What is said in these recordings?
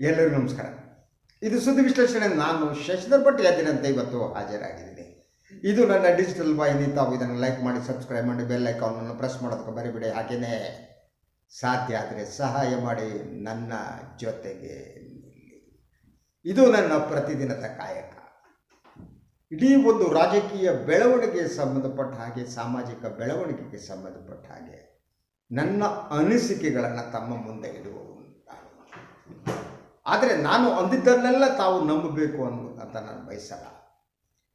ಎಲ್ಲರಿಗೂ ನಮಸ್ಕಾರ. ಇದು ಸುದ್ದಿ ವಿಶ್ಲೇಷಣೆ. ನಾನು ಶಶಿಧರ್ ಭಟ್ ಯಾದಿನಂತೆ ಇವತ್ತು ಹಾಜರಾಗಿದ್ದೀನಿ. ಇದು ನನ್ನ ಡಿಜಿಟಲ್ ವಾಹಿನಿ ತಾವು ಇದನ್ನು ಲೈಕ್ ಮಾಡಿ ಸಬ್ಸ್ಕ್ರೈಬ್ ಮಾಡಿ ಬೆಲ್ ಐಕಾನನ್ನು ಪ್ರೆಸ್ ಮಾಡೋದಕ್ಕೆ ಬರಿಬಿಡಿ. ಹಾಗೆಯೇ ಸಾಧ್ಯ ಆದರೆ ಸಹಾಯ ಮಾಡಿ ನನ್ನ ಜೊತೆಗೆ. ಇದು ನನ್ನ ಪ್ರತಿದಿನದ ಕಾಯಕ. ಇಡೀ ಒಂದು ರಾಜಕೀಯ ಬೆಳವಣಿಗೆಗೆ ಸಂಬಂಧಪಟ್ಟ ಹಾಗೆ, ಸಾಮಾಜಿಕ ಬೆಳವಣಿಗೆಗೆ ಸಂಬಂಧಪಟ್ಟ ಹಾಗೆ ನನ್ನ ಅನಿಸಿಕೆಗಳನ್ನು ತಮ್ಮ ಮುಂದೆ ಇಡುವ ನಾನು. ಆದರೆ ನಾನು ಅಂದಿದ್ದನ್ನೆಲ್ಲ ತಾವು ನಂಬಬೇಕು ಅನ್ನೋ ಅಂತ ನಾನು ಬಯಸಲ್ಲ.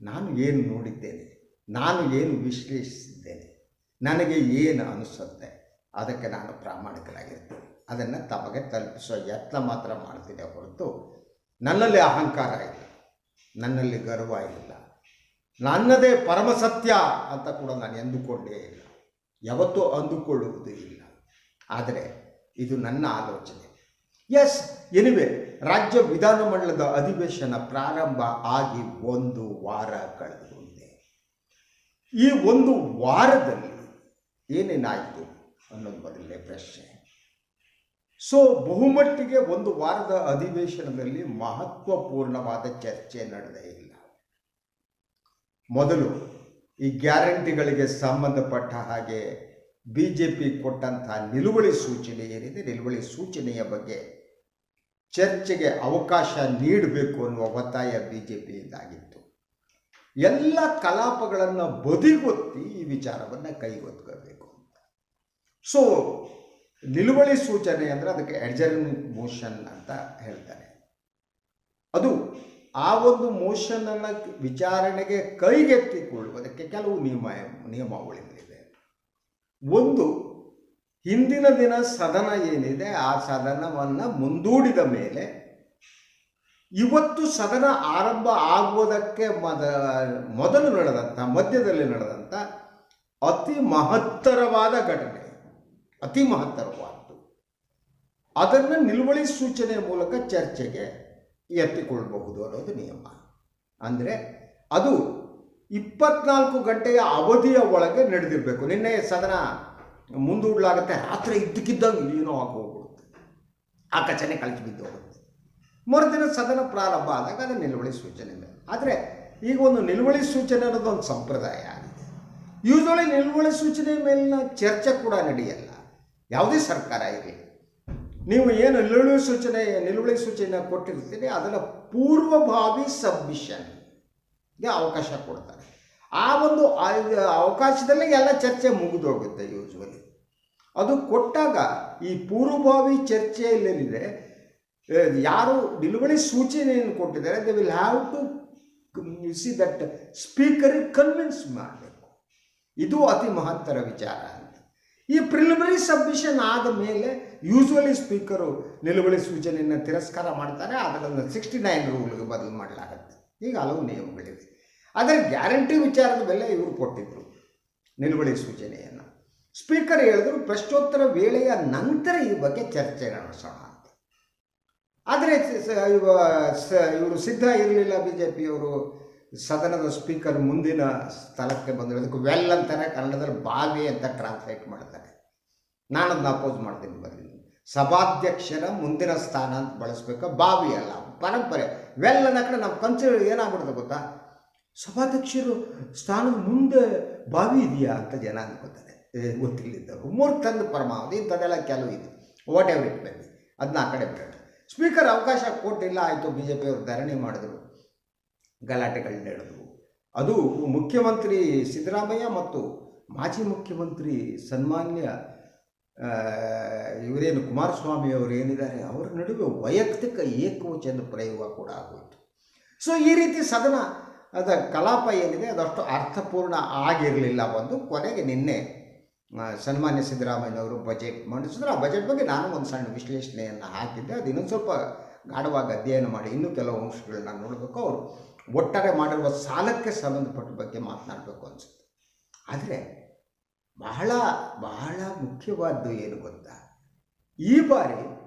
ನಾನು ಏನು ನೋಡಿದ್ದೇನೆ, ನಾನು ಏನು ವಿಶ್ಲೇಷಿಸಿದ್ದೇನೆ, ನನಗೆ ಏನು ಅನಿಸುತ್ತೆ, ಅದಕ್ಕೆ ನಾನು ಪ್ರಾಮಾಣಿಕನಾಗಿರ್ತೇನೆ. ಅದನ್ನು ತಮಗೆ ತಲುಪಿಸುವ ಯತ್ನ ಮಾತ್ರ ಮಾಡ್ತೀನಿ ಹೊರತು ನನ್ನಲ್ಲಿ ಅಹಂಕಾರ ಇಲ್ಲ, ನನ್ನಲ್ಲಿ ಗರ್ವ ಇಲ್ಲ, ನನ್ನದೇ ಪರಮಸತ್ಯ ಅಂತ ಕೂಡ ನಾನು ಎಂದುಕೊಂಡೇ ಇಲ್ಲ, ಯಾವತ್ತೂ ಅಂದುಕೊಳ್ಳುವುದೂ ಇಲ್ಲ. ಆದರೆ ಇದು ನನ್ನ ಆಲೋಚನೆ. ಎಸ್ ಎನಿವೆ ರಾಜ್ಯ ವಿಧಾನಮಂಡಲದ ಅಧಿವೇಶನ ಪ್ರಾರಂಭ ಆಗಿ ಒಂದು ವಾರ ಕಳೆದು ಹೋಗಿದೆ ಈ ಒಂದು ವಾರದಲ್ಲಿ ಏನೇನಾಯಿತು ಅನ್ನೋದು ಮೊದಲನೇ ಪ್ರಶ್ನೆ ಸೊ ಬಹುಮಟ್ಟಿಗೆ ಒಂದು ವಾರದ ಅಧಿವೇಶನದಲ್ಲಿ ಮಹತ್ವಪೂರ್ಣವಾದ ಚರ್ಚೆ ನಡೆದೇ ಇಲ್ಲ ಮೊದಲು ಈ ಗ್ಯಾರಂಟಿಗಳಿಗೆ ಸಂಬಂಧಪಟ್ಟ ಹಾಗೆ ಬಿ ಜೆ ಪಿ ಕೊಟ್ಟಂತಹ ನಿಲುವಳಿ ಸೂಚನೆ ಏನಿದೆ ನಿಲುವಳಿ ಸೂಚನೆಯ ಬಗ್ಗೆ ಚರ್ಚೆಗೆ ಅವಕಾಶ ನೀಡಬೇಕು ಅನ್ನುವ ಒತ್ತಾಯ ಬಿ ಜೆ ಪಿಯಿಂದಾಗಿತ್ತು ಎಲ್ಲ ಕಲಾಪಗಳನ್ನು ಬದಿಗೊತ್ತಿ ಈ ವಿಚಾರವನ್ನು ಕೈಗೊತ್ಕೋಬೇಕು ಸೊ ನಿಲುವಳಿ ಸೂಚನೆ ಅಂದರೆ ಅದಕ್ಕೆ ಅಡ್ಜರ್ಮೆಂಟ್ ಮೋಷನ್ ಅಂತ ಹೇಳ್ತಾರೆ. ಅದು ಆ ಒಂದು ಮೋಷನನ್ನು ವಿಚಾರಣೆಗೆ ಕೈಗೆತ್ತಿಕೊಳ್ಳುವುದಕ್ಕೆ ಕೆಲವು ನಿಯಮ, ನಿಯಮಾವಳಿಗಳಿವೆ. ಒಂದು ಹಿಂದಿನ ದಿನ ಸದನ ಏನಿದೆ, ಆ ಸದನವನ್ನು ಮುಂದೂಡಿದ ಮೇಲೆ ಇವತ್ತು ಸದನ ಆರಂಭ ಆಗುವುದಕ್ಕೆ ಮದ, ಮೊದಲು ನಡೆದಂಥ ಮಧ್ಯದಲ್ಲಿ ನಡೆದಂಥ ಅತಿ ಮಹತ್ತರವಾದ ಘಟನೆ, ಅತಿ ಮಹತ್ತರವಾದ್ದು. ಅದನ್ನು ನಿಲುವಳಿ ಸೂಚನೆ ಮೂಲಕ ಚರ್ಚೆಗೆ ಎತ್ತಿಕೊಳ್ಳಬಹುದು ಅನ್ನೋದು ನಿಯಮ. ಅಂದರೆ ಅದು ಇಪ್ಪತ್ನಾಲ್ಕು ಗಂಟೆಯ ಅವಧಿಯ ಒಳಗೆ ನಡೆದಿರಬೇಕು. ನಿನ್ನೆ ಸದನ ಮುಂದೂಡಲಾಗುತ್ತೆ. ರಾತ್ರಿ ಇದ್ದಕ್ಕಿದ್ದಂಗೆ ಏನೋ ಆಗೋಗ್ಬಿಡುತ್ತೆ ಆಕಚನೆ ಕಳಚಿ ಬಿದ್ದು ಹೋಗುತ್ತೆ. ಮರುದಿನ ಸದನ ಪ್ರಾರಂಭ ಆದಾಗ ಅದು ನಿಲುವಳಿ ಸೂಚನೆ ಇದೆ ಆದರೆ ಈಗ ಒಂದು ನಿಲುವಳಿ ಸೂಚನೆ ಅನ್ನೋದು ಒಂದು ಸಂಪ್ರದಾಯ ಆಗಿದೆ. ಯೂಶ್ವಲಿ ನಿಲುವಳಿ ಸೂಚನೆ ಮೇಲಿನ ಚರ್ಚೆ ಕೂಡ ನಡೆಯಲ್ಲ. ಯಾವುದೇ ಸರ್ಕಾರ ಇರಲಿ. ನೀವು ಏನು ನಿಲುವಳಿ ಸೂಚನೆ ನಿಲುವಳಿ ಸೂಚನೆ ಕೊಟ್ಟಿರ್ತೀರಿ, ಅದನ್ನು ಪೂರ್ವಭಾವಿ ಸಬ್ಮಿಷನ್ಗೆ ಅವಕಾಶ ಕೊಡ್ತಾರೆ. ಆ ಒಂದು ಅವಕಾಶದಲ್ಲೇ ಎಲ್ಲ ಚರ್ಚೆ ಮುಗಿದೋಗುತ್ತೆ ಅದು ಕೊಟ್ಟಾಗ ಈ ಪೂರ್ವಭಾವಿ ಚರ್ಚೆಯಲ್ಲೇನಿದೆ ಯಾರು ನಿಲುವಳಿ ಸೂಚನೆಯನ್ನು ಕೊಟ್ಟಿದ್ದಾರೆ they will have to see that speaker convince ಮಾಡಬೇಕು. ಇದು ಅತಿ ಮಹತ್ತರ ವಿಚಾರ ಅಂತ. ಈ ಪ್ರಿಲಿಮಿನರಿ ಸಬ್ಮಿಷನ್ ಆದ ಮೇಲೆ ಯೂಶ್ವಲಿ ಸ್ಪೀಕರು ನಿಲುವಳಿ ಸೂಚನೆಯನ್ನು ತಿರಸ್ಕಾರ ಮಾಡ್ತಾರೆ, ಅದರಲ್ಲಿ ಸಿಕ್ಸ್ಟಿ ನೈನ್ ರೂಲ್ಗೆ ಬದಲು ಮಾಡಲಾಗುತ್ತೆ. ಈಗ ಹಲವು ನಿಯಮಗಳಿವೆ. ಆದರೆ ಗ್ಯಾರಂಟಿ ವಿಚಾರದ ಮೇಲೆ ಇವರು ಕೊಟ್ಟಿದ್ದರು ನಿಲುವಳಿ ಸೂಚನೆಯನ್ನು. ಸ್ಪೀಕರ್ ಹೇಳಿದ್ರು ಪ್ರಶ್ನೋತ್ತರ ವೇಳೆಯ ನಂತರ ಈ ಬಗ್ಗೆ ಚರ್ಚೆ ನಡೆಸೋಣ ಅಂತ ಆದರೆ ಇವರು ಸಿದ್ಧ ಇರಲಿಲ್ಲ ಬಿ ಜೆ ಪಿಯವರು ಸದನದ ಸ್ಪೀಕರ್ ಮುಂದಿನ ಸ್ಥಳಕ್ಕೆ ಬಂದರು. ಅದಕ್ಕೆ ವೆಲ್ ಅಂತಾರೆ, ಕನ್ನಡದಲ್ಲಿ ಬಾವಿ ಅಂತ ಟ್ರಾನ್ಸ್ಲೇಟ್ ಮಾಡ್ತಾರೆ. ನಾನು ಅದನ್ನ ಅಪೋಸ್ ಮಾಡ್ತೀನಿ ಬರಲಿ ಸಭಾಧ್ಯಕ್ಷರ ಮುಂದಿನ ಸ್ಥಾನ ಅಂತ ಬಳಸ್ಬೇಕು. ಬಾವಿ ಅಲ್ಲ, ಪರಂಪರೆ. ವೆಲ್ ಅನ್ನೋ ಕಡೆ ನಾವು ಕನ್ಸಿಡರ್ ಏನಾಗ್ಬಿಡುತ್ತೆ ಗೊತ್ತಾ? ಸಭಾಧ್ಯಕ್ಷರು ಸ್ಥಾನದ ಮುಂದೆ ಬಾವಿ ಇದೆಯಾ ಅಂತ ಜನ ಅನ್ಕೋತಾರೆ ಏ, ಗೊತ್ತಿಲ್ಲದವರು ಮೂರ್ತಂದು ಪರಮಾವಧಿ ಇಂಥದ್ದೆಲ್ಲ ಕೆಲವು ಇದೆ. ವಾಟ್ ಎವರ್ ಇಟ್ ಬೇಕು ಅದನ್ನ ಆ ಕಡೆ ಬಿಡೋಣ. ಸ್ಪೀಕರ್ ಅವಕಾಶ ಕೊಟ್ಟಿಲ್ಲ ಆಯಿತು ಬಿ ಜೆ ಪಿಯವರು ಧರಣಿ ಮಾಡಿದ್ರು. ಗಲಾಟೆಗಳು ನಡೆದವು. ಅದು ಮುಖ್ಯಮಂತ್ರಿ ಸಿದ್ದರಾಮಯ್ಯ ಮತ್ತು ಮಾಜಿ ಮುಖ್ಯಮಂತ್ರಿ ಸನ್ಮಾನ್ಯ ಇವರೇನು ಕುಮಾರಸ್ವಾಮಿ ಅವರು ಏನಿದ್ದಾರೆ ಅವರ ನಡುವೆ ವೈಯಕ್ತಿಕ ಏಕವಚನ ಪ್ರಯೋಗ ಕೂಡ ಆಗೋಯಿತು. ಸೊ ಈ ರೀತಿ ಸದನ ಅದ ಕಲಾಪ ಏನಿದೆ ಅದಷ್ಟು ಅರ್ಥಪೂರ್ಣ ಆಗಿರಲಿಲ್ಲ ಒಂದು. ಕೊನೆಗೆ ನಿನ್ನೆ ಸನ್ಮಾನ್ಯ ಸಿದ್ದರಾಮಯ್ಯನವರು ಬಜೆಟ್ ಮಂಡಿಸಿದ್ರು ಆ ಬಜೆಟ್ ಬಗ್ಗೆ ನಾನು ಒಂದು ಸಣ್ಣ ವಿಶ್ಲೇಷಣೆಯನ್ನು ಹಾಕಿದ್ದೆ. ಅದು ಇನ್ನೊಂದು ಸ್ವಲ್ಪ ಗಾಢವಾಗಿ ಅಧ್ಯಯನ ಮಾಡಿ. ಇನ್ನೂ ಕೆಲವು ಅಂಶಗಳನ್ನ ನೋಡಬೇಕು. ಅವರು ಒಟ್ಟಾರೆ ಮಾಡಿರುವ ಸಾಲಕ್ಕೆ ಸಂಬಂಧಪಟ್ಟ ಬಗ್ಗೆ ಮಾತನಾಡಬೇಕು ಅನಿಸುತ್ತೆ. ಆದರೆ ಬಹಳ ಬಹಳ ಮುಖ್ಯವಾದ್ದು ಏನು ಗೊತ್ತಾ? ಈ ಬಾರಿ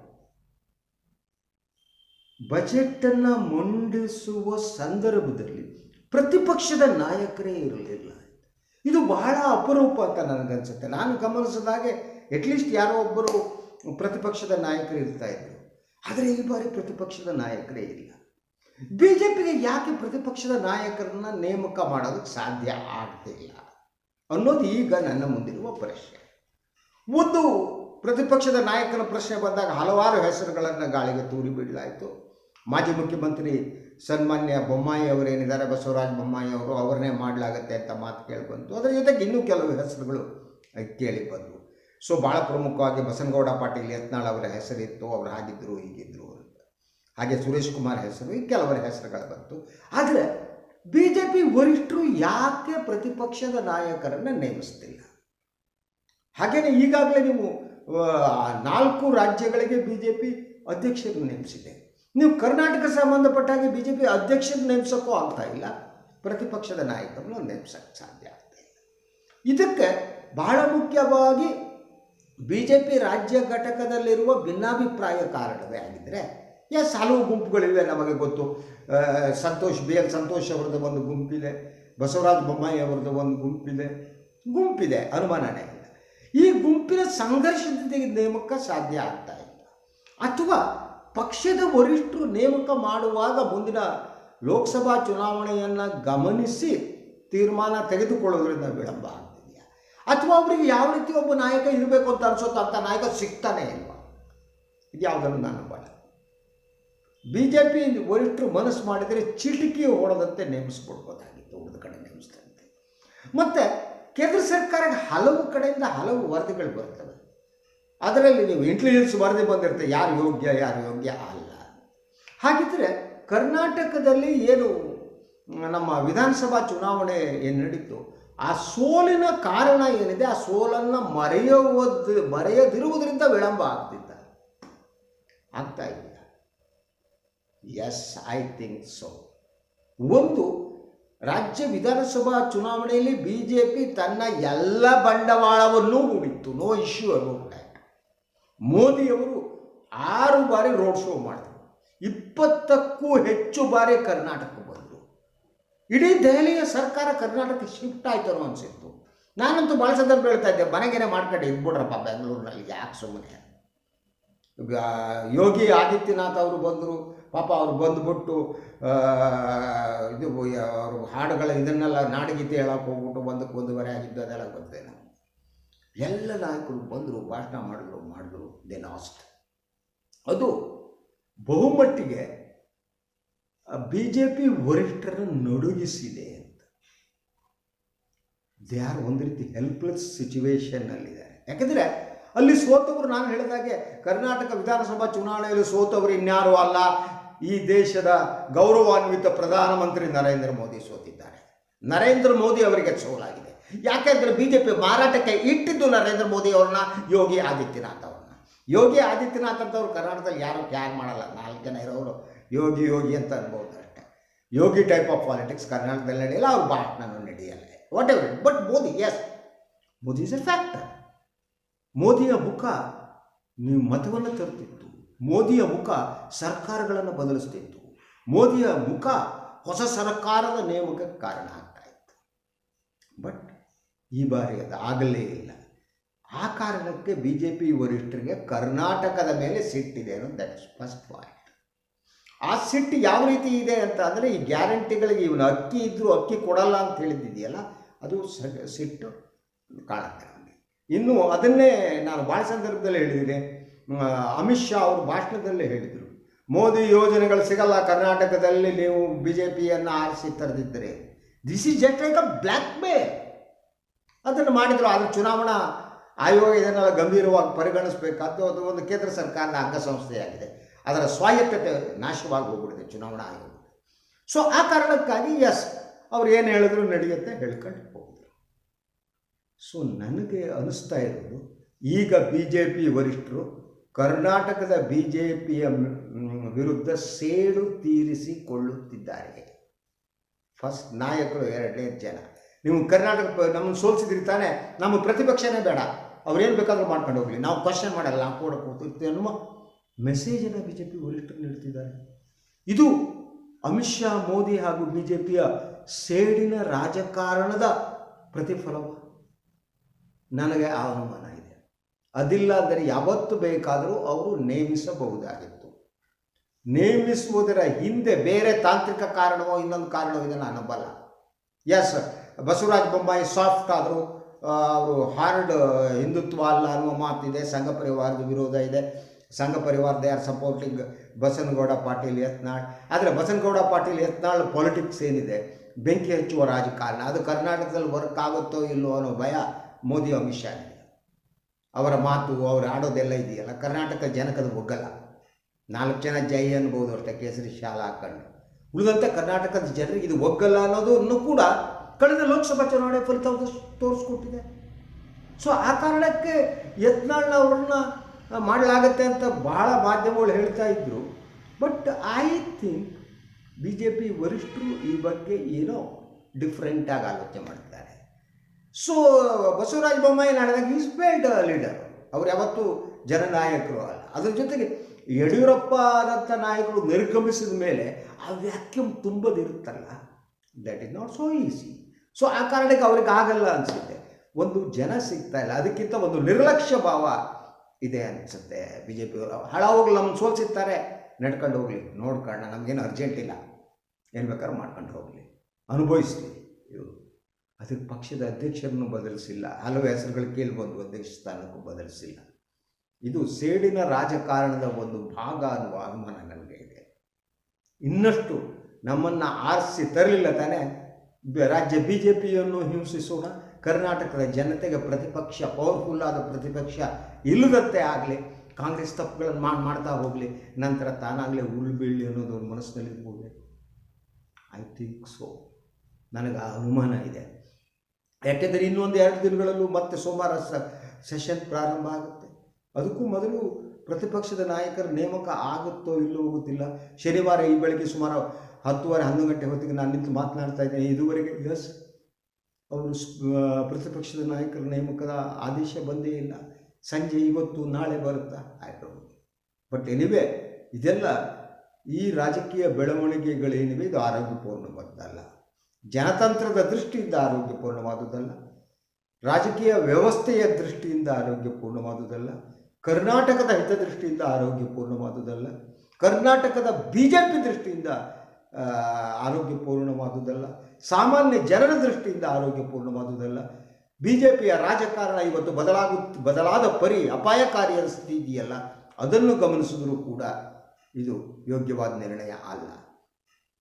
ಬಜೆಟನ್ನು ಮಂಡಿಸುವ ಸಂದರ್ಭದಲ್ಲಿ ಪ್ರತಿಪಕ್ಷದ ನಾಯಕರೇ ಇರಲಿಲ್ಲ. ಇದು ಬಹಳ ಅಪರೂಪ ಅಂತ ನನಗನ್ಸುತ್ತೆ. ನಾನು ಗಮನಿಸಿದ ಹಾಗೆ ಅಟ್ಲೀಸ್ಟ್ ಯಾರೋ ಒಬ್ಬರು ಪ್ರತಿಪಕ್ಷದ ನಾಯಕರು ಇರ್ತಾ ಇದ್ರು. ಆದರೆ ಈ ಬಾರಿ ಪ್ರತಿಪಕ್ಷದ ನಾಯಕರೇ ಇಲ್ಲ. ಬಿ ಜೆ ಪಿಗೆ ಯಾಕೆ ಪ್ರತಿಪಕ್ಷದ ನಾಯಕರನ್ನ ನೇಮಕ ಮಾಡೋದಕ್ಕೆ ಸಾಧ್ಯ ಆಗ್ತಿಲ್ಲ ಅನ್ನೋದು ಈಗ ನನ್ನ ಮುಂದಿರುವ ಪ್ರಶ್ನೆ. ಒಂದು ಪ್ರತಿಪಕ್ಷದ ನಾಯಕನ ಪ್ರಶ್ನೆ ಬಂದಾಗ ಹಲವಾರು ಹೆಸರುಗಳನ್ನು ಗಾಳಿಗೆ ತೂರಿ ಬಿಡಲಾಯಿತು ಮಾಜಿ ಮುಖ್ಯಮಂತ್ರಿ ಸನ್ಮಾನ್ಯ ಬೊಮ್ಮಾಯಿ ಅವರೇನಿದ್ದಾರೆ ಬಸವರಾಜ ಬೊಮ್ಮಾಯಿ ಅವರು ಅವ್ರನ್ನೇ ಮಾಡಲಾಗತ್ತೆ ಅಂತ ಮಾತು ಕೇಳಿಬಂತು. ಅದರ ಜೊತೆಗೆ ಇನ್ನೂ ಕೆಲವು ಹೆಸರುಗಳು ಕೇಳಿ ಬಂದವು ಸೊ ಭಾಳ ಪ್ರಮುಖವಾಗಿ ಬಸನಗೌಡ ಪಾಟೀಲ್ ಯತ್ನಾಳ್ ಅವರ ಹೆಸರಿತ್ತು, ಅವರು ಹಾಗಿದ್ದರು ಹೀಗಿದ್ದರು ಅಂತ. ಹಾಗೆ ಸುರೇಶ್ ಕುಮಾರ್ ಹೆಸರು, ಈ ಕೆಲವರ ಹೆಸರುಗಳು ಬಂತು. ಆದರೆ ಬಿ ಜೆ ಪಿ ವರಿಷ್ಠರು ಯಾಕೆ ಪ್ರತಿಪಕ್ಷದ ನಾಯಕರನ್ನು ನೇಮಿಸ್ತಿಲ್ಲ? ಹಾಗೆಯೇ ಈಗಾಗಲೇ ನೀವು ನಾಲ್ಕು ರಾಜ್ಯಗಳಿಗೆ ಬಿ ಜೆ ಪಿ ಅಧ್ಯಕ್ಷರನ್ನು ನೇಮಿಸಿದೆ. ನೀವು ಕರ್ನಾಟಕ ಸಂಬಂಧಪಟ್ಟಾಗಿ ಬಿ ಜೆ ಪಿ ಅಧ್ಯಕ್ಷರ ನೇಮಿಸೋಕ್ಕೂ ಆಗ್ತಾ ಇಲ್ಲ. ಪ್ರತಿಪಕ್ಷದ ನಾಯಕರನ್ನು ನೇಮಿಸೋಕ್ಕೆ ಸಾಧ್ಯ ಆಗ್ತಾ ಇಲ್ಲ. ಇದಕ್ಕೆ ಬಹಳ ಮುಖ್ಯವಾಗಿ ಬಿ ಜೆ ಪಿ ರಾಜ್ಯ ಘಟಕದಲ್ಲಿರುವ ಭಿನ್ನಾಭಿಪ್ರಾಯ ಕಾರಣವೇ ಆಗಿದ್ದರೆ ಎಸ್ ಹಲವು ಗುಂಪುಗಳಿವೆ ನಮಗೆ ಗೊತ್ತು. ಸಂತೋಷ್, ಬಿ ಎಲ್ ಸಂತೋಷ್ ಅವರದ್ದು ಒಂದು ಗುಂಪಿದೆ, ಬಸವರಾಜ ಬೊಮ್ಮಾಯಿ ಅವರದ್ದು ಒಂದು ಗುಂಪಿದೆ. ಗುಂಪಿದೆ, ಅನುಮಾನನೇ ಇಲ್ಲ. ಈ ಗುಂಪಿನ ಸಂಘರ್ಷದ ನೇಮಕ ಸಾಧ್ಯ ಆಗ್ತಾ ಇಲ್ಲ. ಅಥವಾ ಪಕ್ಷದ ವರಿಷ್ಠರು ನೇಮಕ ಮಾಡುವಾಗ ಮುಂದಿನ ಲೋಕಸಭಾ ಚುನಾವಣೆಯನ್ನು ಗಮನಿಸಿ ತೀರ್ಮಾನ ತೆಗೆದುಕೊಳ್ಳೋದ್ರಿಂದ ವಿಳಂಬ ಆಗ್ತಿದೆಯಾ? ಅಥವಾ ಅವರಿಗೆ ಯಾವ ರೀತಿ ಒಬ್ಬ ನಾಯಕ ಇರಬೇಕು ಅಂತ ಅನಿಸುತ್ತೋ ಅಂತ ನಾಯಕ ಸಿಗ್ತಾನೆ ಇಲ್ವಾ ಇದು ಯಾವುದನ್ನು ನಾನು ನಂಬಲ್ಲ ಬಿ ಜೆ ಪಿ ವರಿಷ್ಠರು ಮನಸ್ಸು ಮಾಡಿದರೆ ಚಿಟಿಕಿ ಹೊಡೆದಂತೆ ನೇಮಿಸ್ಕೊಡ್ಬೋದಾಗಿತ್ತು ಉಳಿದ ಕಡೆ ನೇಮಿಸ್ತಂತೆ ಮತ್ತು ಕೇಂದ್ರ ಸರ್ಕಾರಕ್ಕೆ ಹಲವು ಕಡೆಯಿಂದ ಹಲವು ವರದಿಗಳು ಬರ್ತವೆ. ಅದರಲ್ಲಿ ನೀವು ಇಂಟೆಲಿಜೆನ್ಸ್ ವರದಿ ಬಂದಿರುತ್ತೆ ಯಾರು ಯೋಗ್ಯ ಯಾರು ಯೋಗ್ಯ ಅಲ್ಲ. ಹಾಗಿದ್ದರೆ ಕರ್ನಾಟಕದಲ್ಲಿ ಏನು, ನಮ್ಮ ವಿಧಾನಸಭಾ ಚುನಾವಣೆ ಏನು ನಡೀತು, ಆ ಸೋಲಿನ ಕಾರಣ ಏನಿದೆ, ಆ ಸೋಲನ್ನು ಮರೆಯುವುದು ಮರೆಯದಿರುವುದರಿಂದ ವಿಳಂಬ ಆಗ್ತಿದ್ದ. ಆಗ್ತಾ ಇಲ್ಲ. ಎಸ್ ಐ ಥಿಂಕ್ ಸೊ ಒಂದು, ರಾಜ್ಯ ವಿಧಾನಸಭಾ ಚುನಾವಣೆಯಲ್ಲಿ ಬಿ ತನ್ನ ಎಲ್ಲ ಬಂಡವಾಳವನ್ನೂ ಹೂಡಿತ್ತು. ನೋ ಇಶ್ಯೂ ದ್ಯಾಟ್ ಮೋದಿಯವರು ಆರು ಬಾರಿ ರೋಡ್ ಶೋ ಮಾಡಿದ್ರು. ಇಪ್ಪತ್ತಕ್ಕೂ ಹೆಚ್ಚು ಬಾರಿ ಕರ್ನಾಟಕಕ್ಕೆ ಬಂದರು. ಇಡೀ ದೆಹಲಿಯ ಸರ್ಕಾರ ಕರ್ನಾಟಕಕ್ಕೆ ಶಿಫ್ಟ್ ಆಯ್ತು ಅನ್ನೋ ಅನಿಸಿತ್ತು. ನಾನಂತೂ ಭಾಳ ಸಂದರ್ಭ ಹೇಳ್ತಾ ಇದ್ದೆ ಮನೆಗೇನೆ ಮಾಡ್ಕೊಂಡು ಇದ್ಬಿಡ್ರಪ್ಪ ಬೆಂಗಳೂರಿನಲ್ಲಿ ಯಾಕೆ ಸುಮ್ಮನೆ ಯೋಗಿ ಆದಿತ್ಯನಾಥ್ ಅವರು ಬಂದರು, ಪಾಪ ಅವರು ಬಂದುಬಿಟ್ಟು ಇದು ಅವರು ಹಾಡುಗಳ ಇದನ್ನೆಲ್ಲ ನಾಡಗೀತೆ ಹೇಳಕ್ಕೆ ಹೋಗ್ಬಿಟ್ಟು ಒಂದಕ್ಕೆ ಒಂದೂವರೆ ಆಗಿದ್ದು ಅದೆಲ್ಲ ಗೊತ್ತಿದೆ ನಾವು ಎಲ್ಲ ನಾಯಕರು ಬಂದರು ಭಾಷಣ ಮಾಡಿದ್ರು ಮಾಡಿದ್ರು ದೆ ಲಾಸ್ಟ್ ಅದು ಬಹುಮಟ್ಟಿಗೆ ಬಿ ಜೆ ಪಿ ವರಿಷ್ಠರನ್ನು ನಡುಗಿಸಿದೆ ಅಂತ. ದೇ ಆರ್ ಒಂದು ರೀತಿ ಹೆಲ್ಪ್ಲೆಸ್ ಸಿಚುವೇಶನ್ನಲ್ಲಿದ್ದಾರೆ ಯಾಕಂದರೆ ಅಲ್ಲಿ ಸೋತವರು, ನಾನು ಹೇಳಿದಾಗೆ ಕರ್ನಾಟಕ ವಿಧಾನಸಭಾ ಚುನಾವಣೆಯಲ್ಲಿ ಸೋತವರು ಇನ್ಯಾರು ಅಲ್ಲ, ಈ ದೇಶದ ಗೌರವಾನ್ವಿತ ಪ್ರಧಾನಮಂತ್ರಿ ನರೇಂದ್ರ ಮೋದಿ ಸೋತಿದ್ದಾರೆ. ನರೇಂದ್ರ ಮೋದಿ ಅವರಿಗೆ ಸೋಲಾಗಿದೆ. ಯಾಕೆಂದರೆ ಬಿ ಜೆ ಪಿ ಮಾರಾಟಕ್ಕೆ ಇಟ್ಟಿದ್ದು ನರೇಂದ್ರ ಮೋದಿ ಅವ್ರನ್ನ ಯೋಗಿ ಆದಿತ್ಯನಾಥ್ ಅವ್ರನ್ನ. ಯೋಗಿ ಆದಿತ್ಯನಾಥ್ ಅಂತವ್ರು ಕರ್ನಾಟಕದಲ್ಲಿ ಯಾರು ಕ್ಯಾರ್ ಮಾಡಲ್ಲ. ನಾಲ್ಕು ಜನ ಇರೋರು ಯೋಗಿ ಯೋಗಿ ಅಂತ ಅನ್ಬೋದು ಅಷ್ಟೇ. ಯೋಗಿ ಟೈಪ್ ಆಫ್ ಪಾಲಿಟಿಕ್ಸ್ ಕರ್ನಾಟಕದಲ್ಲಿ ನಡೆಯಲ್ಲ, ಅವ್ರ ಭಾಷಣನೂ ನಡೆಯಲ್ಲ. Whatever but Modi is Modi is a factor ಮೋದಿಯ ಮುಖ ನೀವು ಮತವನ್ನು ತರುತ್ತಿತ್ತು. ಮೋದಿಯ ಮುಖ ಸರ್ಕಾರಗಳನ್ನು ಬದಲಿಸ್ತಿತ್ತು. ಮೋದಿಯ ಮುಖ ಹೊಸ ಸರ್ಕಾರದ ನೇಮಕಕ್ಕೆ ಕಾರಣ ಆಗ್ತಾ ಇತ್ತು. ಬಟ್ ಈ ಬಾರಿ ಅದು ಆಗಲೇ ಇಲ್ಲ. ಆ ಕಾರಣಕ್ಕೆ ಬಿ ಜೆ ಪಿ ವರಿಷ್ಠರಿಗೆ ಕರ್ನಾಟಕದ ಮೇಲೆ ಸಿಟ್ಟಿದೆ ಅನ್ನೋದು ದಟ್ ಫಸ್ಟ್ ಪಾಯಿಂಟ್. ಆ ಸಿಟ್ಟು ಯಾವ ರೀತಿ ಇದೆ ಅಂತ ಅಂದರೆ ಈ ಗ್ಯಾರಂಟಿಗಳಿಗೆ ಇವನು ಅಕ್ಕಿ ಇದ್ದರೂ ಅಕ್ಕಿ ಕೊಡಲ್ಲ ಅಂತ ಹೇಳಿದ್ದಿದೆಯಲ್ಲ, ಅದು ಸಿಟ್ಟು ಕಾಣುತ್ತೆ ಇನ್ನು ಅದನ್ನೇ ನಾನು ಭಾಳ ಸಂದರ್ಭದಲ್ಲಿ ಹೇಳಿದ್ದೀನಿ ಅಮಿತ್ ಶಾ ಅವರು ಭಾಷಣದಲ್ಲೇ ಹೇಳಿದರು. ಮೋದಿ ಯೋಜನೆಗಳು ಸಿಗಲ್ಲ, ಕರ್ನಾಟಕದಲ್ಲಿ ನೀವು ಬಿ ಜೆ ಪಿಯನ್ನು ಆರಿಸಿ ತರದಿದ್ದರೆ. This is just like a blackmail ಅದನ್ನು ಮಾಡಿದರು. ಆದರೆ ಚುನಾವಣಾ ಆಯೋಗ ಇದನ್ನೆಲ್ಲ ಗಂಭೀರವಾಗಿ ಪರಿಗಣಿಸಬೇಕಾದ್ದು ಅದು ಒಂದು ಕೇಂದ್ರ ಸರ್ಕಾರದ ಅಂಗಸಂಸ್ಥೆಯಾಗಿದೆ. ಅದರ ಸ್ವಾಯತ್ತತೆ ನಾಶವಾಗಿ ಹೋಗ್ಬಿಡಿದೆ ಚುನಾವಣಾ ಆಯೋಗ. ಸೊ ಆ ಕಾರಣಕ್ಕಾಗಿ ಎಸ್ ಅವ್ರು ಏನು ಹೇಳಿದ್ರು ನಡೆಯುತ್ತೆ ಹೇಳ್ಕೊಂಡು ಹೋಗಿದ್ರು. ಸೊ ನನಗೆ ಅನಿಸ್ತಾ ಇರೋದು, ಈಗ ಬಿ ಜೆ ಪಿ ವರಿಷ್ಠರು ಕರ್ನಾಟಕದ ಬಿ ಜೆ ಪಿಯ ವಿರುದ್ಧ ಸೇಡು ತೀರಿಸಿಕೊಳ್ಳುತ್ತಿದ್ದಾರೆ. ಫಸ್ಟ್ ನಾಯಕರು ಎರಡನೇ ಜನ. ನೀವು ಕರ್ನಾಟಕ ನಮ್ಮನ್ನು ಸೋಲ್ಸಿದ್ರಿ ತಾನೇ, ನಮ್ಮ ಪ್ರತಿಪಕ್ಷನೇ ಬೇಡ. ಅವ್ರೇನು ಬೇಕಾದರೂ ಮಾಡ್ಕೊಂಡು ಹೋಗಲಿ. ನಾವು ಕ್ವಶನ್ ಮಾಡಲ್ಲ, ನಾವು ಕೂಡ ಅನ್ನುವ ಮೆಸೇಜನ್ನು ಬಿ ಜೆ ಪಿ ವರಿಷ್ಠರು ನೀಡ್ತಿದ್ದಾರೆ. ಇದು ಅಮಿತ್ ಶಾ, ಮೋದಿ ಹಾಗೂ ಬಿ ಜೆ ಪಿಯ ಸೇಡಿನ ರಾಜಕಾರಣದ ಪ್ರತಿಫಲವ. ನನಗೆ ಆ ಅನುಮಾನ ಇದೆ. ಅದಿಲ್ಲ ಅಂದರೆ ಯಾವತ್ತು ಬೇಕಾದರೂ ಅವರು ನೇಮಿಸಬಹುದಾಗಿತ್ತು. ನೇಮಿಸುವುದರ ಹಿಂದೆ ಬೇರೆ ತಾಂತ್ರಿಕ ಕಾರಣವೋ, ಇನ್ನೊಂದು ಕಾರಣವೋ ಇದೆ ನಾನು ನಂಬಲ್ಲ ಎಸ್ ಬಸವರಾಜ ಬೊಂಬಾಯಿ ಸಾಫ್ಟ್ ಆದರು ಅವರು ಹಾರ್ಡ್ ಹಿಂದುತ್ವ ಅಲ್ಲ ಅನ್ನುವ ಮಾತಿದೆ. ಸಂಘ ಪರಿವಾರದ ವಿರೋಧ ಇದೆ. Sangh Parivar they are supporting Basanagouda Patil Yatnal. ಆದರೆ ಬಸನಗೌಡ ಪಾಟೀಲ್ ಯತ್ನಾಳ್ ಪೊಲಿಟಿಕ್ಸ್ ಏನಿದೆ? ಬೆಂಕಿ ಹಚ್ಚುವ ರಾಜಕಾರಣ. ಅದು ಕರ್ನಾಟಕದಲ್ಲಿ ವರ್ಕ್ ಆಗುತ್ತೋ ಇಲ್ಲೋ ಅನ್ನೋ ಭಯ ಮೋದಿ ಅಮಿತ್ ಶಾ ಅವರ ಮಾತು, ಅವರು ಆಡೋದೆಲ್ಲ ಇದೆಯಲ್ಲ. ಕರ್ನಾಟಕ ಜನಕದ ಒಗ್ಗಲ್ಲ. ನಾಲ್ಕು ಜನ ಜೈ ಅನ್ಬೋದು ಅಷ್ಟೇ, ಕೇಸರಿ ಶಾಲಾ ಹಾಕೊಂಡು. ಉಳಿದಂತೆ ಕರ್ನಾಟಕದ ಜನರಿಗೆ ಇದು ಒಗ್ಗಲ್ಲ ಅನ್ನೋದನ್ನು ಕೂಡ ಕಳೆದ ಲೋಕಸಭಾ ಚುನಾವಣೆ ಫಲಿತಾಂಶ ತೋರಿಸ್ಕೊಟ್ಟಿದೆ. ಸೊ ಆ ಕಾರಣಕ್ಕೆ ಯತ್ನಾಳ್ ಮಾಡಲಾಗತ್ತೆ ಅಂತ ಭಾಳ ಮಾಧ್ಯಮಗಳು ಹೇಳ್ತಾ ಇದ್ರು. But I think B J P ವರಿಷ್ಠರು ಈ ಬಗ್ಗೆ ಏನೋ ಡಿಫ್ರೆಂಟಾಗಿ ಆಲೋಚನೆ ಮಾಡ್ತಾರೆ ಸೊ ಬಸವರಾಜ ಬೊಮ್ಮಾಯಿ ನಾಡಿದಾಗ ಈಸ್ ಬೇಲ್ಡ್ ಲೀಡರ್ ಅವ್ರು ಯಾವತ್ತೂ ಜನನಾಯಕರು ಅಲ್ಲ. ಅದ್ರ ಜೊತೆಗೆ ಯಡಿಯೂರಪ್ಪ ಆದಂಥ ನಾಯಕರು ನಿರ್ಗಮಿಸಿದ ಮೇಲೆ ಆ vacuum ತುಂಬದಿರುತ್ತಲ್ಲ. That is not so easy so ಆ ಕಾರಣಕ್ಕೆ ಅವ್ರಿಗೆ ಆಗಲ್ಲ ಅನಿಸುತ್ತೆ. ಒಂದು ಜನ ಸಿಗ್ತಾ ಇಲ್ಲ. ಅದಕ್ಕಿಂತ ಒಂದು ನಿರ್ಲಕ್ಷ್ಯ ಭಾವ ಇದೆ ಅನಿಸುತ್ತೆ. ಬಿ ಜೆ ಪಿಯವರು ಹಳ ಹೋಗ್ಲಿ ನಮ್ಮನ್ನು ಸೋಲ್ಸಿರ್ತಾರೆ. ನಡ್ಕೊಂಡು ಹೋಗಲಿ. ನೋಡ್ಕೊಂಡು ನಮಗೇನು ಅರ್ಜೆಂಟ್ ಇಲ್ಲ. ಏನು ಬೇಕಾದ್ರೂ ಮಾಡ್ಕೊಂಡು ಹೋಗಲಿ. ಅನುಭವಿಸಲಿ ಇವರು. ಅದಕ್ಕೆ ಪಕ್ಷದ ಅಧ್ಯಕ್ಷರನ್ನು ಬದಲಿಸಿಲ್ಲ. ಹಲವು ಹೆಸರುಗಳು ಕೇಳಿ ಬಂದು ಅಧ್ಯಕ್ಷ ಸ್ಥಾನಕ್ಕೂ ಬದಲಿಸಿಲ್ಲ. ಇದು ಸೇಡಿನ ರಾಜಕಾರಣದ ಒಂದು ಭಾಗ ಅನ್ನುವ ಅನುಮಾನ ನನಗೆ ಇದೆ. ಇನ್ನಷ್ಟು ನಮ್ಮನ್ನು ಆರಿಸಿ ತರಲಿಲ್ಲ ತಾನೇ. ರಾಜ್ಯ ಬಿ ಜೆ ಪಿಯನ್ನು ಹಿಂಸಿಸೋಣ. ಕರ್ನಾಟಕದ ಜನತೆಗೆ ಪ್ರತಿಪಕ್ಷ ಪವರ್ಫುಲ್ ಆದ ಪ್ರತಿಪಕ್ಷ ಇಲ್ಲದಂತೆ ಆಗಲಿ, ಕಾಂಗ್ರೆಸ್ ತಪ್ಪುಗಳನ್ನು ಮಾಡಿ, ಮಾಡ್ತಾ ಹೋಗಲಿ, ನಂತರ ತಾನಾಗಲೇ ಉರುಳು ಬೀಳಲಿ ಅನ್ನೋದು ಅವ್ರ ಮನಸ್ಸಿನಲ್ಲಿ ಇರ್ಬೋದು ಐ ಥಿಂಕ್ ಸೊ ನನಗೆ ಅನುಮಾನ ಇದೆ. ಯಾಕೆಂದರೆ ಇನ್ನೊಂದು ಎರಡು ದಿನಗಳಲ್ಲೂ ಮತ್ತೆ ಸೋಮವಾರ ಸೆಷನ್ ಪ್ರಾರಂಭ ಆಗುತ್ತೆ. ಅದಕ್ಕೂ ಮೊದಲು ಪ್ರತಿಪಕ್ಷದ ನಾಯಕರ ನೇಮಕ ಆಗುತ್ತೋ ಇಲ್ಲೋ ಗೊತ್ತಿಲ್ಲ. ಶನಿವಾರ ಈ ಬೆಳಗ್ಗೆ ಸುಮಾರು ಹತ್ತುವರೆ, ಹನ್ನೊಂದು ಗಂಟೆ ಹೊತ್ತಿಗೆ ನಾನು ನಿಂತು ಮಾತನಾಡ್ತಾ ಇದ್ದೇನೆ. ಇದುವರೆಗೆ ಎಸ್ ಅವರು ಪ್ರತಿಪಕ್ಷದ ನಾಯಕರ ನೇಮಕದ ಆದೇಶ ಬಂದೇ ಇಲ್ಲ. ಸಂಜೆ ಇವತ್ತು, ನಾಳೆ ಬರುತ್ತಾ? ಆಯಿತು. ಬಟ್ ಎನಿವೆ ಇದೆಲ್ಲ ಈ ರಾಜಕೀಯ ಬೆಳವಣಿಗೆಗಳೇನಿವೆ, ಇದು ಆರೋಗ್ಯಪೂರ್ಣವಾದ್ದಲ್ಲ ಜನತಂತ್ರದ ದೃಷ್ಟಿಯಿಂದ ಆರೋಗ್ಯಪೂರ್ಣವಾದುದಲ್ಲ ರಾಜಕೀಯ ವ್ಯವಸ್ಥೆಯ ದೃಷ್ಟಿಯಿಂದ ಆರೋಗ್ಯಪೂರ್ಣವಾದುದಲ್ಲ ಕರ್ನಾಟಕದ ಹಿತದೃಷ್ಟಿಯಿಂದ ಆರೋಗ್ಯಪೂರ್ಣವಾದುದಲ್ಲ ಕರ್ನಾಟಕದ ಬಿ ಜೆ ಪಿ ದೃಷ್ಟಿಯಿಂದ ಆರೋಗ್ಯಪೂರ್ಣವಾದುದಲ್ಲ. ಸಾಮಾನ್ಯ ಜನರ ದೃಷ್ಟಿಯಿಂದ ಆರೋಗ್ಯಪೂರ್ಣವಾದುದಲ್ಲ. ಬಿ ಜೆ ಪಿಯ ರಾಜಕಾರಣ ಇವತ್ತು ಬದಲಾಗು, ಬದಲಾದ ಪರಿ ಅಪಾಯಕಾರಿಯ ಸ್ಥಿತಿ ಇದೆಯಲ್ಲ, ಅದನ್ನು ಗಮನಿಸಿದರೂ ಕೂಡ ಇದು ಯೋಗ್ಯವಾದ ನಿರ್ಣಯ ಅಲ್ಲ.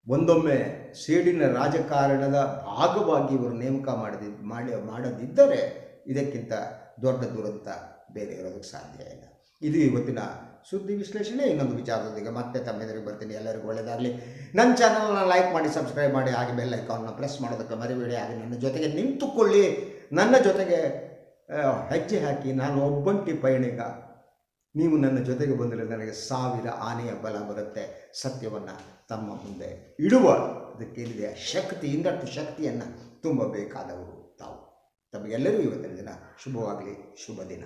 ಒಂದೊಮ್ಮೆ ಸೇಡಿನ ರಾಜಕಾರಣದ ಭಾಗವಾಗಿ ಇವರು ನೇಮಕ ಮಾಡದಿ, ಮಾಡಿ, ಮಾಡದಿದ್ದರೆ ಇದಕ್ಕಿಂತ ದೊಡ್ಡ ದುರಂತ ಬೇರೆ ಇರೋದಕ್ಕೆ ಸಾಧ್ಯ ಇಲ್ಲ. ಇದು ಇವತ್ತಿನ ಸುದ್ದಿ ವಿಶ್ಲೇಷಣೆ, ಇನ್ನೊಂದು ವಿಚಾರದೊಂದಿಗೆ ಮತ್ತೆ ತಮ್ಮೆದುರಿಗೆ ಬರ್ತೀನಿ. ಎಲ್ಲರಿಗೂ ಒಳ್ಳೆಯದಾಗಲಿ ನನ್ನ ಚಾನಲ್ನ ಲೈಕ್ ಮಾಡಿ ಸಬ್ಸ್ಕ್ರೈಬ್ ಮಾಡಿ, ಹಾಗೆ ಬೆಲ್ ಐಕಾನ್ನ ಪ್ರೆಸ್ ಮಾಡೋದಕ್ಕೆ ಮರಿಬೇಡಿ. ಹಾಗೆ ನನ್ನ ಜೊತೆಗೆ ನಿಂತುಕೊಳ್ಳಿ. ನನ್ನ ಜೊತೆಗೆ ಹೆಜ್ಜೆ ಹಾಕಿ. ನಾನು ಒಬ್ಬಂಟಿ ಪಯಣಿಗ ನೀವು ನನ್ನ ಜೊತೆಗೆ ಬಂದರೆ ನನಗೆ ಸಾವಿರ ಆನೆಯ ಬಲ ಬರುತ್ತೆ. ಸತ್ಯವನ್ನು ತಮ್ಮ ಮುಂದೆ ಇಡುವ. ಅದಕ್ಕೇನಿದೆ? ಶಕ್ತಿ ಇಂದಟ್ಟು ಶಕ್ತಿಯನ್ನು ತುಂಬಬೇಕಾದವರು ತಾವು. ತಮಗೆಲ್ಲರಿಗೂ ಇವತ್ತಿನ ದಿನ ಶುಭವಾಗಲಿ. ಶುಭ ದಿನ.